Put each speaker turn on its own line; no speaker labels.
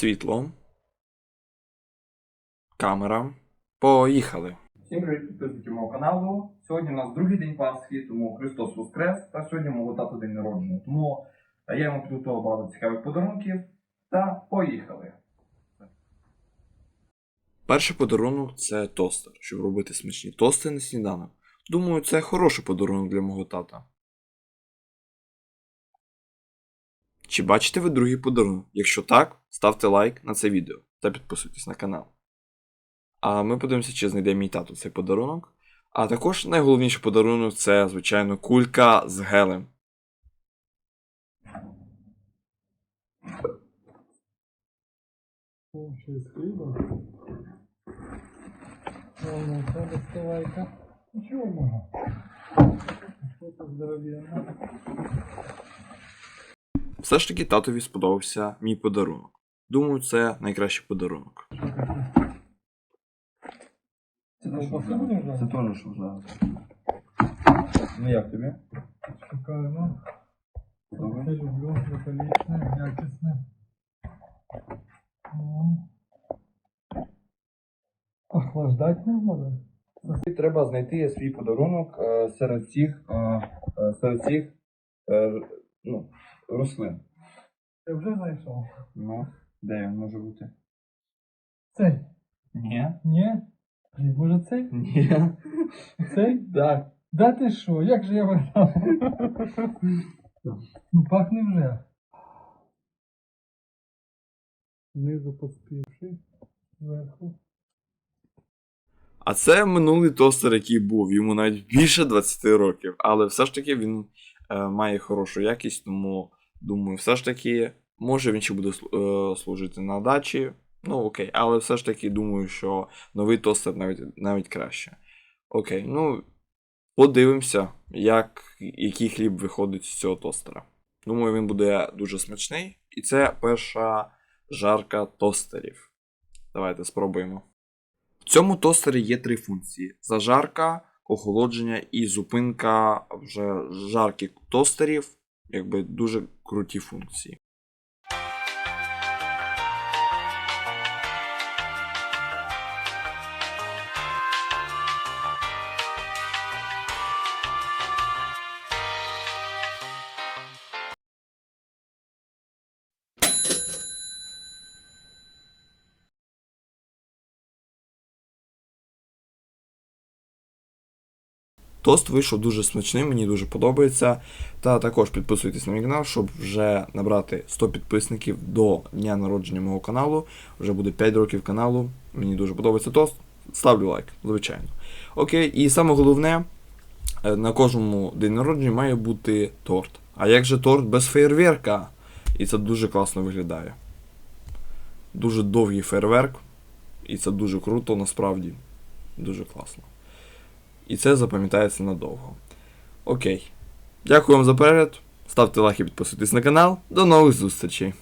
Світло. Камера. Поїхали.
Всім привіт підписники мого каналу. Сьогодні у нас другий день Пасхи, тому Христос Воскрес, та сьогодні мого тата день народження. Тому е, я йому підготував багато цікавих подарунків. Та поїхали.
Перший подарунок це тостер, щоб робити смачні тости на сніданок. Думаю, це хороший подарунок для мого тата. Чи бачите ви другий подарунок? Якщо так, ставте лайк на це відео та підписуйтесь на канал. А ми подивимося, чи знайде мій тато цей подарунок. А також найголовніший подарунок це, звичайно, кулька з гелем.
О, ще з хлібом.
Все ж таки татові сподобався мій подарунок. Думаю, це найкращий подарунок.
Це теж що. Ну як тобі? Добре.
Це люблю, металічне, якісне. О. Охлаждать не буде?
Треба знайти свій подарунок е, серед всіх, е, е, серед всіх ну, рослин.
Я вже знайшов.
Ну, де він може бути?
Цей?
Ні.
Ні? Блін, Може цей?
Ні.
Цей?
Так.
Да ти що? Як же я вигадав? ну пахне вже. Знизу поспівши, зверху.
А це минулий тостер, який був. Йому навіть більше 20 років. Але все ж таки він має хорошу якість, тому думаю, все ж таки, може він ще буде е, служити на дачі. Ну окей, але все ж таки думаю, що новий тостер навіть, навіть краще. Окей, ну подивимося, як, який хліб виходить з цього тостера. Думаю, він буде дуже смачний. І це перша жарка тостерів. Давайте спробуємо. В цьому тостері є три функції: зажарка, охолодження і зупинка вже жарких тостерів. Якби дуже круті функції. Тост вийшов дуже смачним, мені дуже подобається. Та також підписуйтесь на мій канал, щоб вже набрати 100 підписників до дня народження мого каналу. Вже буде 5 років каналу. Мені дуже подобається тост. Ставлю лайк, звичайно. Окей, і саме головне, е, на кожному день народження має бути торт. А як же торт без фейерверка? І це дуже класно виглядає. Дуже довгий фейерверк. І це дуже круто, насправді. Дуже класно. І це запам'ятається надовго. Окей. Дякую вам за перегляд. Ставте лайки, підписуйтесь на канал. До нових зустрічей!